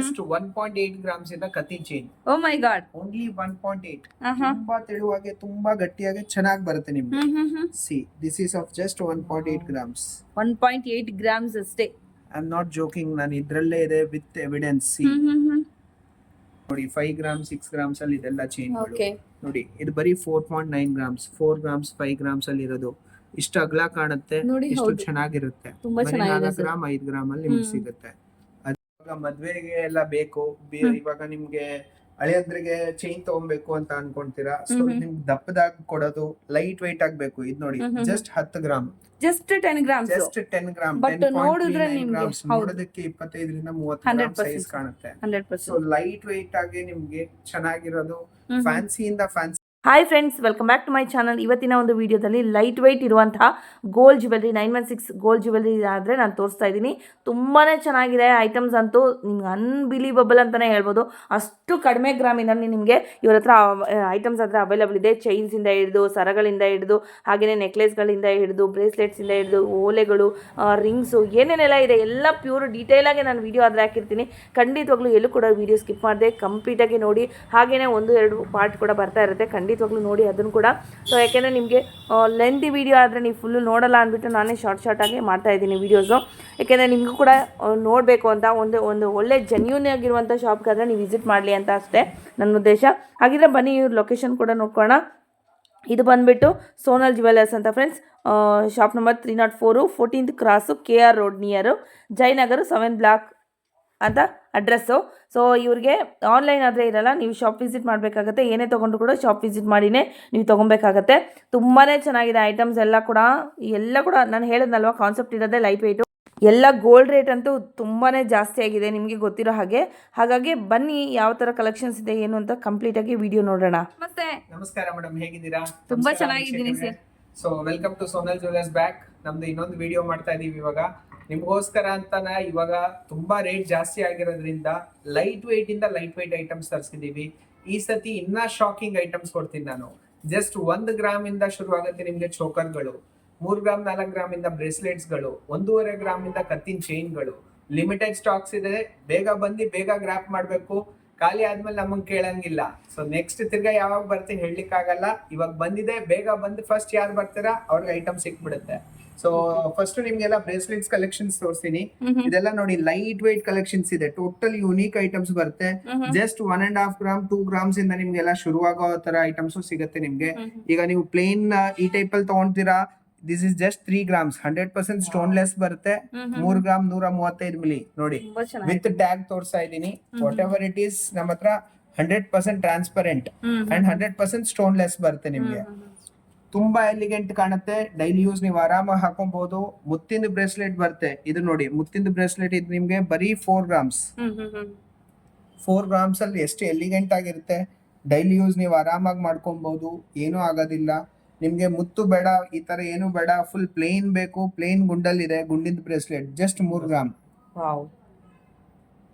Just one point eight grams ಇಂದ ಕತ್ತಿ chain oh my god only one point eight. ತುಂಬಾ ತೆಳುವಾಗೆ ತುಂಬಾ ಗಟ್ಟಿಯಾಗಿ ಚೆನ್ನಾಗಿ ಬರುತ್ತೆ ನಿಮ್ಗೆ. See this is of just one point eight grams one point eight grams ಅಷ್ಟೇ. ಐ ಆಮ್ ನಾಟ್ ಜೋಕಿಂಗ್ ನಾನು ಇದ್ರಲ್ಲೇ ಇದೆ ವಿತ್ ಎವಿಡೆನ್ಸ್ ಸಿ ನೋಡಿ ಫೈವ್ ಗ್ರಾಮ್ ಸಿಕ್ಸ್ ಗ್ರಾಮ್ಸ್ ಅಲ್ಲಿ ಇದೆಲ್ಲ ಚೇಂಜ್ ನೋಡಿ ಇದು ಬರೀ four point nine grams four grams five grams ಅಲ್ಲಿ ಇರೋದು. ಇಷ್ಟು ಅಗಲ ಕಾಣುತ್ತೆ ಇಷ್ಟು ಚೆನ್ನಾಗಿರುತ್ತೆ. ಗ್ರಾಮ್ ಐದು ಗ್ರಾಮ್ ಅಲ್ಲಿ ನಿಮ್ಗೆ ಸಿಗುತ್ತೆ. ಇವಾಗ ಮದ್ವೆಗೆ ಎಲ್ಲ ಬೇಕು. ಬಿ-. ಇವಾಗ ನಿಮ್ಗೆ ಹಳೆಯದ್ರಿಗೆ ಚೈನ್ ತಗೊಬೇಕು ಅಂತ ಅನ್ಕೊಂತೀರಾ? ಸೊ. ನಿಮ್ಗೆ ದಪ್ಪದಾಗ ಕೊಡೋದು ಲೈಟ್ ವೈಟ್ ಆಗ್ಬೇಕು. ಇದು ನೋಡಿ. ಜಸ್ಟ್ ಹತ್ತು gram. Just ten grams just ten gram But ನೋಡಿದ್ರೆ ನಿಮ್ಗೆ ಗ್ರಾಮ್ಸ್ ಹೌದು. ನೋಡೋದಕ್ಕೆ ಇಪ್ಪತ್ತೈದರಿಂದ ಮೂವತ್ತು 100% ಗ್ರಾಮ್ ಸೈಜ್ ಕಾಣುತ್ತೆ. Hundred so percent light weight ಆಗಿ ನಿಮ್ಗೆ ಚೆನ್ನಾಗಿರೋದು. ಫ್ಯಾನ್ಸಿಯಿಂದ fancy hi friends welcome back to my channel ಇವತ್ತಿನ ಒಂದು ವಿಡಿಯೋದಲ್ಲಿ ಲೈಟ್ ವೈಟ್ ಇರುವಂತಹ gold jewellery nine one six gold jewellery ಆದರೆ ನಾನು ತೋರಿಸ್ತಾ ಇದ್ದೀನಿ. ತುಂಬಾ ಚೆನ್ನಾಗಿದೆ ಐಟಮ್ಸ್ ಅಂತೂ ನಿಮ್ಗೆ ಅನ್ಬಿಲೀವಬಲ್ ಅಂತಲೇ ಹೇಳ್ಬೋದು. ಅಷ್ಟು ಕಡಿಮೆ ಗ್ರಾಮಿನಲ್ಲಿ ನಿಮಗೆ ಇವ್ರ ಹತ್ರ ಐಟಮ್ಸ್ ಹತ್ರ ಅವೈಲಬಲ್ ಇದೆ. ಚೈನ್ಸಿಂದ ಹಿಡಿದು, ಸರಗಳಿಂದ ಹಿಡಿದು ಹಾಗೆಯೇ ನೆಕ್ಲೆಸ್ಗಳಿಂದ ಹಿಡಿದು ಬ್ರೇಸ್ಲೆಟ್ಸಿಂದ ಹಿಡಿದು, ಓಲೆಗಳು ರಿಂಗ್ಸು ಏನೇನೆಲ್ಲ ಇದೆ, ಎಲ್ಲ ಪ್ಯೂರ್ ಡೀಟೇಲಾಗಿ ನಾನು ವೀಡಿಯೋ ಆದರೆ ಹಾಕಿರ್ತೀನಿ. ಖಂಡಿತವಾಗ್ಲೂ ಎಲ್ಲೂ ಕೂಡ ವೀಡಿಯೋ ಸ್ಕಿಪ್ ಮಾಡಿದೆ ಕಂಪ್ಲೀಟಾಗಿ ನೋಡಿ. ಹಾಗೆಯೇ ಒಂದು, ಎರಡು ಪಾರ್ಟ್ ಕೂಡ ಬರ್ತಾ ಇರುತ್ತೆ. ಖಂಡಿತವಾಗ್ಲೂ ನೋಡಿ ಅದನ್ನು ಕೂಡ. ಸೊ ಯಾಕೆಂದರೆ ನಿಮಗೆ ಲೆಂತಿ ವಿಡಿಯೋ ಆದರೆ ನೀವು ಫುಲ್ಲು ನೋಡಲ್ಲ ಅಂದ್ಬಿಟ್ಟು ನಾನೇ ಶಾರ್ಟ್ ಶಾರ್ಟಾಗಿ ಮಾಡ್ತಾ ಇದ್ದೀನಿ ವೀಡಿಯೋಸು ಯಾಕೆಂದರೆ ನಿಮಗೂ ಕೂಡ ನೋಡಬೇಕು ಅಂತ ಒಂದು ಒಂದು ಒಳ್ಳೆ ಜೆನ್ಯೂನ್ ಆಗಿರುವಂಥ ಶಾಪ್ಗಾದರೆ ನೀವು ವಿಸಿಟ್ ಮಾಡಲಿ ಅಂತ ಅಷ್ಟೇ ನನ್ನ ಉದ್ದೇಶ. ಹಾಗಿದ್ರೆ ಬನ್ನಿ ಇವ್ರ ಲೊಕೇಶನ್ ಕೂಡ ನೋಡ್ಕೊಳ್ಳೋಣ. ಇದು ಬಂದುಬಿಟ್ಟು ಸೋನಲ್ ಜ್ಯುವೆಲರ್ಸ್ ಅಂತ friends shop number three naught four fourteenth cross K R road near Jayanagar seven block ಅಂತ ಅಡ್ರೆಸ್ಸು. ಸೊ ಇವ್ರಿಗೆ ಆನ್ಲೈನ್ ಆದರೆ ಇರಲ್ಲ ನೀವು ಶಾಪ್ ವಿಸಿಟ್ ಮಾಡಬೇಕಾಗತ್ತೆ ಏನೇ ತೊಗೊಂಡ್ರು ಕೂಡ ಶಾಪ್ ವಿಸಿಟ್ ಮಾಡಿನೇ ನೀವು ತೊಗೊಬೇಕಾಗತ್ತೆ. ತುಂಬಾ ಚೆನ್ನಾಗಿದೆ ಐಟಮ್ಸ್ ಎಲ್ಲ ಕೂಡ. ಎಲ್ಲ ಕೂಡ ನಾನು ಹೇಳಿದ್ನಲ್ವ ಕಾನ್ಸೆಪ್ಟ್ ಇರೋದೇ ಲೈಫ್ ವೆಯ್ಟು ಎಲ್ಲ ಗೋಲ್ಡ್ ರೇಟ್ ಅಂತೂ ತುಂಬಾ ಜಾಸ್ತಿ ಆಗಿದೆ ನಿಮಗೆ ಗೊತ್ತಿರೋ ಹಾಗೆ. ಹಾಗಾಗಿ ಬನ್ನಿ ಯಾವ ತರ ಕಲೆಕ್ಷನ್ಸ್ ಇದೆ ಏನು ಅಂತ ಕಂಪ್ಲೀಟ್ ಆಗಿ ವಿಡಿಯೋ ನೋಡೋಣ. ಮತ್ತೆ ನಮಸ್ಕಾರ ಮೇಡಮ್ ಹೇಗಿದ್ದೀರಾ? ತುಂಬಾ ಚೆನ್ನಾಗಿದ್ದೀನಿ sir. So welcome to Sonal back ನಮ್ದು ಇನ್ನೊಂದು ವಿಡಿಯೋ ಮಾಡ್ತಾ ಇದೀವಿ ಇವಾಗ. ನಿಮ್ಗೋಸ್ಕರ ಅಂತಾನ, ಇವಾಗ ತುಂಬಾ ರೇಟ್ ಜಾಸ್ತಿ ಆಗಿರೋದ್ರಿಂದ ಲೈಟ್ ವೆಯ್ಟ್ ಇಂದ ಲೈಟ್ ವೆಯ್ಟ್ ಐಟಮ್ಸ್ ತರಿಸಿದೀವಿ. ಈ ಸತಿ ಇನ್ನ ಶಾಕಿಂಗ್ ಐಟಮ್ಸ್ ಕೊಡ್ತೀನಿ ನಾನು. ಜಸ್ಟ್ ಒಂದ್ ಗ್ರಾಮ್ ಇಂದ ಶುರು ಆಗುತ್ತೆ ನಿಮ್ಗೆ ಚೋಕರ್ಗಳು ಮೂರ್ ಗ್ರಾಮ್ ನಾಲ್ಕು ಗ್ರಾಮ್ ಇಂದ ಬ್ರೇಸ್ಲೆಟ್ಸ್ಗಳು ಒಂದೂವರೆ ಗ್ರಾಮ್ ಇಂದ ಕತ್ತಿನ ಚೈನ್ಗಳು ಲಿಮಿಟೆಡ್ ಸ್ಟಾಕ್ಸ್ ಇದೆ. ಬೇಗ ಬಂದು ಬೇಗ ಗ್ರಾಪ್ ಮಾಡಬೇಕು. ಖಾಲಿ ಆದ್ಮೇಲೆ ನಮಗ್ ಕೇಳಂಗಿಲ್ಲ. ಸೊ ನೆಕ್ಸ್ಟ್ ತಿರ್ಗಾ ಯಾವಾಗ ಬರ್ತೀನಿ ಹೇಳಲಿಕ್ಕಾಗಲ್ಲ. ಇವಾಗ ಬಂದಿದೆ, ಬೇಗ ಬಂದು ಫಸ್ಟ್ ಯಾರು ಬರ್ತೀರಾ, ಅವ್ರಿಗೆ ಐಟಮ್ ಸಿಕ್ಬಿಡುತ್ತೆ. ಸೊ ಫಸ್ಟ್ ನಿಮ್ಗೆಲ್ಲ ಬ್ರೇಸ್ಲೆಟ್ಸ್ ಕಲೆಕ್ಷನ್ಸ್ ತೋರಿಸ್ತೀನಿ. ಇದೆಲ್ಲ ನೋಡಿ ಲೈಟ್ ವೈಟ್ ಕಲೆಕ್ಷನ್ಸ್ ಇದೆ. ಟೋಟಲ್ ಯುನೀಕ್ ಐಟಮ್ಸ್ ಬರುತ್ತೆ. Just one and half gram two grams ಇಂದ ನಿಮ್ಗೆಲ್ಲ ಶುರುವಾಗೋ ತರ ಐಟಮ್ಸ್ ಸಿಗುತ್ತೆ ನಿಮ್ಗೆ. ಈಗ ನೀವು ಪ್ಲೇನ್ ಈ ಟೈಪ್ ಅಲ್ಲಿ ತಗೊಂತೀರಾ this is just three grams hundred percent stoneless ಬರುತ್ತೆ. ಮೂರ್ ಗ್ರಾಮ್ ನೂರ ಮೂವತ್ತೈದು ಮಿಲಿ ನೋಡಿ. ವಿತ್ ಟ್ಯಾಗ್ ತೋರಿಸ್ತಾ ಇದೀನಿ ವಾಟ್ ಎವರ್ ಇಟ್ ಈಸ್ ನಮ್ಮ ಹತ್ರ hundred percent transparent and hundred percent stoneless ಬರುತ್ತೆ ನಿಮ್ಗೆ. ತುಂಬಾ ಎಲಿಗೆಂಟ್ ಕಾಣುತ್ತೆ. ಡೈಲಿ ಯೂಸ್ ನೀವು ಆರಾಮಾಗಿ ಹಾಕೊಬಹುದು ಮುತ್ತಿಂದ ಬ್ರೇಸ್ಲೆಟ್ ಬರುತ್ತೆ. ಇದು ನೋಡಿ ಮುತ್ತಿಂದ ಬ್ರೇಸ್ಲೆಟ್ ಇದು ನಿಮ್ಗೆ ಬರೀ ಫೋರ್ ಗ್ರಾಮ್ಸ್ ಫೋರ್ ಗ್ರಾಮ್ಸ್ ಅಲ್ಲಿ ಎಷ್ಟು ಎಲಿಗೆಂಟ್ ಆಗಿರುತ್ತೆ. ಡೈಲಿ ಯೂಸ್ ನೀವು ಆರಾಮಾಗಿ ಮಾಡ್ಕೊಬಹುದು ಏನೂ ಆಗೋದಿಲ್ಲ. ನಿಮ್ಗೆ ಮುತ್ತು ಬೇಡ ಈ ತರ ಏನು ಬೇಡ. ಫುಲ್ ಪ್ಲೇನ್ ಬೇಕು. ಪ್ಲೇನ್ ಗುಂಡಲ್ ಇದೆ ಗುಂಡಿಂದ ಬ್ರೇಸ್ಲೆಟ್ ಜಸ್ಟ್ ಮೂರ್ ಗ್ರಾಮ್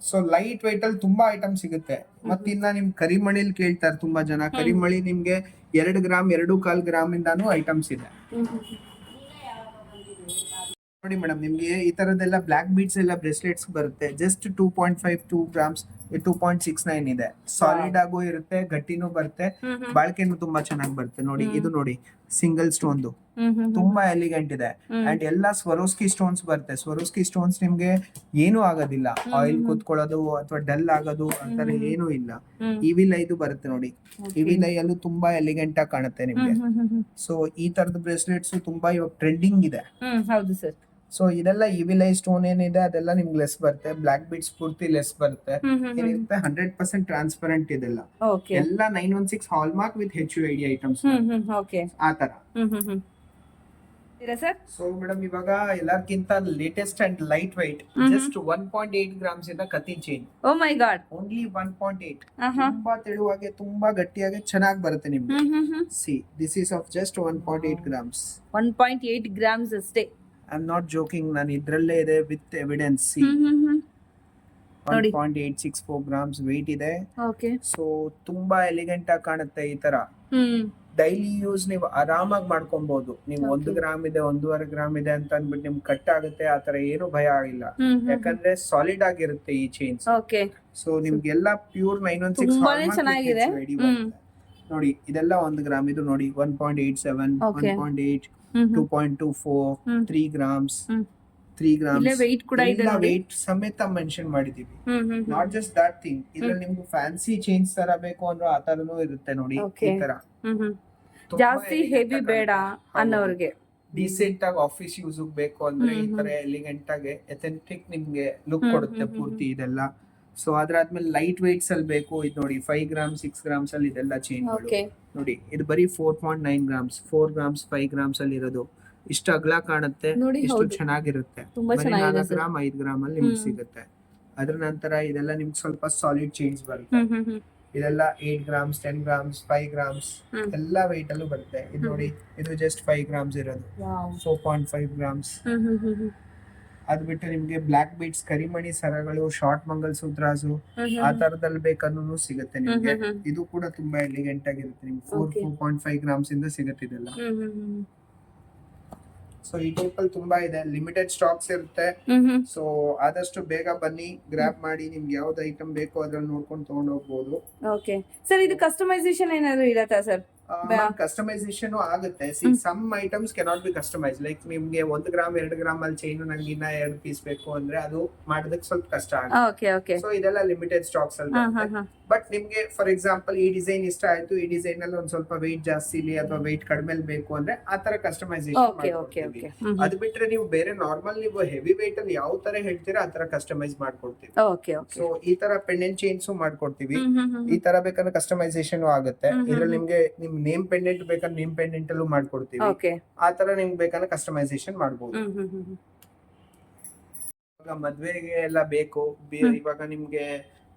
ಸೊ ಲೈಟ್ ವೈಟ್ ಅಲ್ಲಿ ತುಂಬಾ ಐಟಮ್ ಸಿಗುತ್ತೆ. ಮತ್ತೆ ಇನ್ನ ನಿಮ್ ಕರಿಮಣಿಲ್ ಕೇಳ್ತಾರೆ ತುಂಬಾ ಜನ. ಕರಿಮಣಿ ನಿಮ್ಗೆ ಎರಡು ಗ್ರಾಮ್ ಎರಡು ಕಾಲ್ ಗ್ರಾಮ್ ಇಂದಾನು ಐಟಮ್ಸ್ ಇದೆ ನೋಡಿ ಮೇಡಮ್ ನಿಮ್ಗೆ ಈ ತರದೆಲ್ಲ ಬ್ಲಾಕ್ ಬೀಡ್ಸ್ ಎಲ್ಲ ಬ್ರೆಸ್ಲೆಟ್ಸ್ ಬರುತ್ತೆ. Just two point five two grams two point six nine ಇದೆ. ಸಾಲಿಡ್ ಆಗು ಇರುತ್ತೆ ಗಟ್ಟಿನೂ ಬರುತ್ತೆ. ಬಾಳ್ಕೆನೂ ತುಂಬಾ ಚೆನ್ನಾಗಿ ಬರುತ್ತೆ ನೋಡಿ ಇದು ನೋಡಿ ಸಿಂಗಲ್ ಸ್ಟೋನ್ ತುಂಬಾ ಎಲಿಗೆಂಟ್ ಇದೆ. ಅಂಡ್ ಎಲ್ಲಾ ಸ್ವರೋಸ್ಕಿ ಸ್ಟೋನ್ಸ್ ಬರುತ್ತೆ. ಸ್ವರೋಸ್ಕಿ ಸ್ಟೋನ್ಸ್ ನಿಮ್ಗೆ ಏನೂ ಆಗೋದಿಲ್ಲ. ಆಯಿಲ್ ಕುತ್ಕೊಳ್ಳೋದು ಅಥವಾ ಡಲ್ ಆಗೋದು ಅಂತಾರೆ ಏನೂ ಇಲ್ಲ. ಇವಿಲ್ ಲೈದು ಬರುತ್ತೆ ನೋಡಿ. ಇವಿ ಲೈ ಅಲ್ಲೂ ತುಂಬಾ ಎಲಿಗೆಂಟ್ ಆಗಿ ಕಾಣುತ್ತೆ ನಿಮ್ಗೆ. ಸೊ ಈ ತರದ ಬ್ರೇಸ್ಲೆಟ್ಸ್ ತುಂಬಾ ಇವಾಗ ಟ್ರೆಂಡಿಂಗ್ ಇದೆ. ಹೌದು ಸರ್ ಸೊ ಇದೆಲ್ಲ ಇವಿಲೈ ಸ್ಟೋನ್ ಏನಿದೆ ಅದೆಲ್ಲ ನಿಮ್ಗೆ ಲೆಸ್ ಬರುತ್ತೆ. ಬ್ಲಾಕ್ ಬೀಟ್ಸ್ ಪೂರ್ತಿ ಲೆಸ್ ಬರುತ್ತೆ. ಏನಿರುತ್ತೆ ಹಂಡ್ರೆಡ್ ಪರ್ಸೆಂಟ್ ಟ್ರಾನ್ಸ್ಪರೆಂಟ್ ಇದೆಲ್ಲ. ಎಲ್ಲ nine one six hallmark with H U ID items ಆ ತರ ಸೊ ಮೇಡಮ್ ಇವಾಗ ಎಲ್ಲಾರ್ಕಿಂತ latest and light weight just one point eight grams ಇಂದ ಕತಿ chain oh my god only one point eight ತುಂಬಾ ತೆಳುವಾಗೆ ತುಂಬಾ ಗಟ್ಟಿಯಾಗಿ ಚೆನ್ನಾಗಿ ಬರುತ್ತೆ ನಿಮ್ಗೆ. See this is of just one point eight grams one point eight grams ಅಷ್ಟೇ. ಐ ಆಮ್ ನಾಟ್ ಜೋಕಿಂಗ್ ನಾನು ಇದ್ರಲ್ಲೇ ಇದೆ ವಿತ್ ಎವಿಡೆನ್ಸ್ ಸಿ ನೋಡಿ. Point eight six four grams weight ಇದೆ. ಓಕೆ ಸೊ ತುಂಬಾ ಎಲಿಗೆಂಟ್ ಆಗಿ ಕಾಣುತ್ತೆ ಈ ತರ. ಡೈಲಿ ಯೂಸ್ ನೀವು ಆರಾಮಾಗಿ ಮಾಡ್ಕೊಬಹುದು ನೀವು ಒಂದು. ಗ್ರಾಮ್ ಇದೆ ಒಂದೂವರೆ ಗ್ರಾಮ್ ಇದೆ ಅಂತ ಅಂದ್ಬಿಟ್ಟು ನಿಮ್ಗೆ ಕಟ್ ಆಗುತ್ತೆ ಆತರ ಏನು ಭಯ ಆಗಿಲ್ಲ. ಯಾಕಂದ್ರೆ ಸಾಲಿಡ್ ಆಗಿರುತ್ತೆ ಈ ಚೈನ್ಸ್ ಸೊ ನಿಮ್ಗೆಲ್ಲ ಪ್ಯೂರ್ ನೈನ್ ಒನ್ ಸಿಕ್ಸ್ ಚೆನ್ನಾಗಿದೆ. ನೋಡಿ ಇದೆಲ್ಲ ಒಂದು ಗ್ರಾಮ್ ಇದು ನೋಡಿ one point eight seven one. Point eight two point two four three grams three grams weight ಕೂಡ ಇದೆ ಎಲ್ಲ ನೋಡಿ. ಸಮೇತ ಮೆನ್ಷನ್ ಮಾಡಿದೀವಿ. ನಾಟ್ ಜಸ್ಟ್ ದಟ್ ಥಿಂಗ್ ಇದ್ರಲ್ಲಿ ನಿಮ್ಗೆ ಫ್ಯಾನ್ಸಿ ಚೇಂಜ್ ತರ ಬೇಕು ಅಂದ್ರೆ ಆ ತರನು ಇರುತ್ತೆ ನೋಡಿ ಈ ತರ. ಜಾಸ್ತಿ ಹೆವಿ ಬೇಡ ಅನ್ನೋರ್ಗೆ. ಡೀಸೆಂಟ್ ಆಗಿ ಆಫೀಸ್ ಯೂಸ್ ಬೇಕು ಅಂದ್ರೆ ಈ ತರ ಎಲಿಗೆಂಟ್ ಆಗಿ ಎಥೆಂಟಿಕ್ ನಿಮ್ಗೆ ಲುಕ್ ಕೊಡುತ್ತೆ ಪೂರ್ತಿ ಇದೆಲ್ಲ. ಸೊ ಅದ್ರಾದ್ಮೇಲೆ ಲೈಟ್ ವೆಯ್ಟ್ಸ್ ಅಲ್ಲಿ ಬೇಕು. ಇದು ನೋಡಿ ಫೈವ್ ಗ್ರಾಮ್ ಸಿಕ್ಸ್ ಗ್ರಾಮ್ಸ್ ಅಲ್ಲಿ ಇದೆಲ್ಲ ಚೇಂಜ್ ನೋಡಿ ಇದು ಬರೀ four point nine grams four grams five grams ಅಲ್ಲಿ ಇರೋದು. ಇಷ್ಟು ಅಗಲ ಕಾಣುತ್ತೆ ನೋಡಿ ಇಷ್ಟು ಚೆನ್ನಾಗಿರುತ್ತೆ. ನಾಲ್ಕು ಗ್ರಾಮ್ ಐದ್ ಗ್ರಾಮ್ ಅಲ್ಲಿ ನಿಮ್ಗೆ ಸಿಗುತ್ತೆ. ಅದ್ರ ನಂತರ ಇದೆಲ್ಲ ನಿಮ್ಗೆ ಸ್ವಲ್ಪ ಸಾಲಿಡ್ ಚೇಂಜ್ ಬರುತ್ತೆ. ಇದೆಲ್ಲ eight grams ten grams five grams. ಎಲ್ಲ weight ಅಲ್ಲೂ ಬರುತ್ತೆ. ಇದು ನೋಡಿ ಇದು ಜಸ್ಟ್ ಫೈವ್ ಗ್ರಾಮ್ಸ್ ಇರೋದು. ಫೋರ್ ಪಾಯಿಂಟ್ ಫೈವ್ ಗ್ರಾಮ್ಸ್ ಅದ್ ಬಿಟ್ಟು ನಿಮ್ಗೆ ಬ್ಲಾಕ್ ಬೀಟ್ಸ್ ಕರಿಮಣಿ ಸರಗಳು ಶಾರ್ಟ್ ಮಂಗಲ್ ಸೂತ್ರಾಸು ಆ ತರದಲ್ಲಿ ಬೇಕನ್ನೂ ಸಿಗುತ್ತೆ ನಿಮ್ಗೆ. ಇದು ಕೂಡ ತುಂಬಾ ಎಲಿಗೆಂಟ್ ಆಗಿರುತ್ತೆ. ನಿಮ್ಗೆ four. Four point five grams ಇಂದ ಸಿಗುತ್ತೆ ಇದೆಲ್ಲ. ಸೊ ಈ ಟೈಪ್ ಅಲ್ಲಿ ತುಂಬಾ ಇದೆ. ಲಿಮಿಟೆಡ್ ಸ್ಟಾಕ್ಸ್ ಇರುತ್ತೆ. ಸೊ ಆದಷ್ಟು ಬೇಗ ಬನ್ನಿ ಗ್ರಾಪ್ ಮಾಡಿ ನಿಮ್ಗೆ ಯಾವ್ದು ಐಟಮ್ ಬೇಕೋ ಅದ್ರಲ್ಲಿ ನೋಡ್ಕೊಂಡು ತಗೊಂಡ್ ಹೋಗ್ಬೋದು. ಓಕೆ ಸರ್ ಇದು ಕಸ್ಟಮೈಸೇಷನ್ ಏನಾದ್ರು ಇರತ್ತಾ ಸರ್ ಕಸ್ಟಮೈಸೇಷನ್ ಆಗುತ್ತೆ. See. Some items cannot be customise like ನಿಮ್ಗೆ ಒಂದು ಗ್ರಾಮ್ ಎರಡು ಗ್ರಾಮ್ ಅಲ್ಲಿ ಚೈನ್ ನಂಗೆ ಇನ್ನ ಎರಡು ಪೀಸ್ ಬೇಕು ಅಂದ್ರೆ ಅದು ಮಾಡೋದಕ್ಕೆ ಸ್ವಲ್ಪ ಕಷ್ಟ ಆಗುತ್ತೆ. ಸೊ ಇದೆಲ್ಲ ಲಿಮಿಟೆಡ್ ಸ್ಟಾಕ್ಸ್ ಅಲ್ಲಿ ಬಟ್ ನಿಮ್ಗೆ ಫಾರ್ ಎಕ್ಸಾಂಪಲ್ ಈ ಡಿಸೈನ್ ಇಷ್ಟ ಆಯ್ತು ಈ ಡಿಸೈನ್ ಅಲ್ಲಿ ಒಂದ್ ಸ್ವಲ್ಪ ವೆಯ್ಟ್ ಜಾಸ್ತಿ ಇಲ್ಲಿ ಅಥವಾ ವೆಯ್ಟ್ ಕಡಿಮೆ ಬೇಕು ಅಂದ್ರೆ ಆ ತರ ಕಸ್ಟಮೈಸೇಷನ್ ಅದು ಬಿಟ್ರೆ ನೀವು ಬೇರೆ ನಾರ್ಮಲ್ ನೀವು ಹೆವಿ ವೆಯ್ಟ್ ಅಲ್ಲಿ ಯಾವ ತರ ಹೇಳ್ತೀರಾ ಆ ತರ ಕಸ್ಟಮೈಸ್ ಮಾಡ್ಕೊಡ್ತೀವಿ. ಸೊ ಈ ತರ ಪೆಂಡೆಂಟ್ ಚೈನ್ಸ್ ಮಾಡ್ಕೊಡ್ತೀವಿ. ಈ ತರ ಬೇಕಂದ್ರೆ ಕಸ್ಟಮೈಸೇಷನ್ ಆಗುತ್ತೆ. ಇದ್ರಲ್ಲಿ ನಿಮ್ಗೆ ನಿಮ್ ನೇಮ್ ಪೆಂಡೆಂಟ್ ಬೇಕಂದ್ರೆ ನೇಮ್ ಪೆಂಡೆಂಟ್ ಅಲ್ಲೂ ಮಾಡ್ಕೊಡ್ತೀವಿ. ಆ ತರ ನಿಮ್ಗೆ ಬೇಕಂದ್ರೆ ಕಸ್ಟಮೈಸೇಷನ್ ಮಾಡ್ಬೋದು. ಮದ್ವೆಗೆ ಎಲ್ಲ ಬೇಕು. ಇವಾಗ ನಿಮ್ಗೆ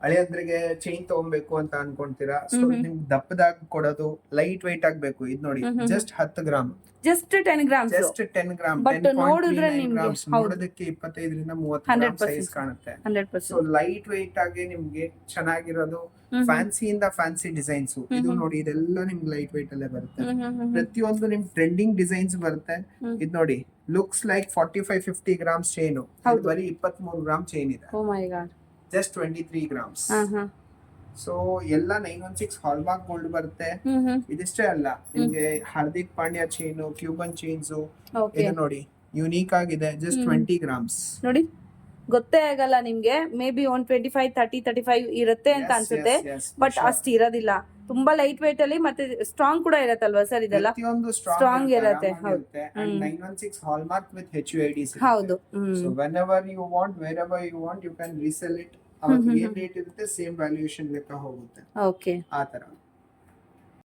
ಹಳೆಯಂದ್ರಿಗೆ ಚೈನ್ ತಗೊಬೇಕು ಅಂತ ಅನ್ಕೊಂತೀರಾ? ಸೊ. ನಿಮ್ಗೆ ದಪ್ಪದಾಗ ಕೊಡೋದು ಲೈಟ್ ವೈಟ್ ಆಗ್ಬೇಕು. ಇದು ನೋಡಿ. ಜಸ್ಟ್ ಹತ್ತು gram just ten gram just ten gram ನೋಡಿದ್ರೆ ಗ್ರಾಮ್ಸ್. ನೋಡೋದಕ್ಕೆ ಇಪ್ಪತ್ತೈದರಿಂದ ಮೂವತ್ತು 100% ಸೈಜ್ ಕಾಣುತ್ತೆ. ಸೊ ಲೈಟ್ ವೈಟ್ ಆಗಿ ನಿಮ್ಗೆ ಚೆನ್ನಾಗಿರೋದು ಫ್ಯಾನ್ಸಿ ಇಂದ ಫ್ಯಾನ್ಸಿ ಡಿಸೈನ್ಸ್ ಇದು ನೋಡಿ ಇದೆಲ್ಲ ನಿಮ್ಗೆ ಲೈಟ್ ವೈಟ್ ಅಲ್ಲೇ ಬರುತ್ತೆ. ಪ್ರತಿಯೊಂದು ನಿಮ್ ಟ್ರೆಂಡಿಂಗ್ ಡಿಸೈನ್ಸ್ ಬರುತ್ತೆ. ಇದು ನೋಡಿ looks like forty five fifty gram chain. ಬರೀ ಇಪ್ಪತ್ತ್ ಮೂರು ಗ್ರಾಮ್ ಚೈನ್ ಇದೆ god just twenty three grams so ಎಲ್ಲ nine one six hallmark gold ಬರುತ್ತೆ. ಹ್ಮ್ ಇದಿಷ್ಟೇ ಅಲ್ಲ ನಿಮ್ಗೆ Hardik Pandya chain Cuban chains ಇದು ನೋಡಿ ಯುನೀಕ್ ಆಗಿದೆ ಜಸ್ಟ್. ಟ್ವೆಂಟಿ ಗ್ರಾಮ್ಸ್ ನೋಡಿ ಗೊತ್ತೇ ಆಗಲ್ಲ ನಿಮ್ಗೆ maybe one twenty five thirty thirty five ಇರುತ್ತೆ ಅಂತ ಅನ್ಸುತ್ತೆ ಬಟ್ ಅಷ್ಟ್ ಇರೋದಿಲ್ಲ. ತುಂಬಾ ಲೈಟ್ ವೇಟ್ ಅಲ್ಲಿ ಮತ್ತೆ ಸ್ಟ್ರಾಂಗ್ ಕೂಡ ಇರತ್ತಲ್ವಾ ಸರ್ ಇದೆಲ್ಲ? ಸ್ಟ್ರಾಂಗ್ ಇರತ್ತೆ ಹೌದು. ಹ್ಮ್. Nine one six hallmark with H U I D ಹೌದು you want wherever you want you can resell it ಅವಾಗ ಏನ್ ರೇಟ್ ಇರುತ್ತೆ? ಸೇಮ್ ವ್ಯಾಲ್ಯೂಯೇಷನ್ ಲೆಕ್ಕ ಹೋಗುತ್ತೆ. ಓಕೆ ಆ ತರ.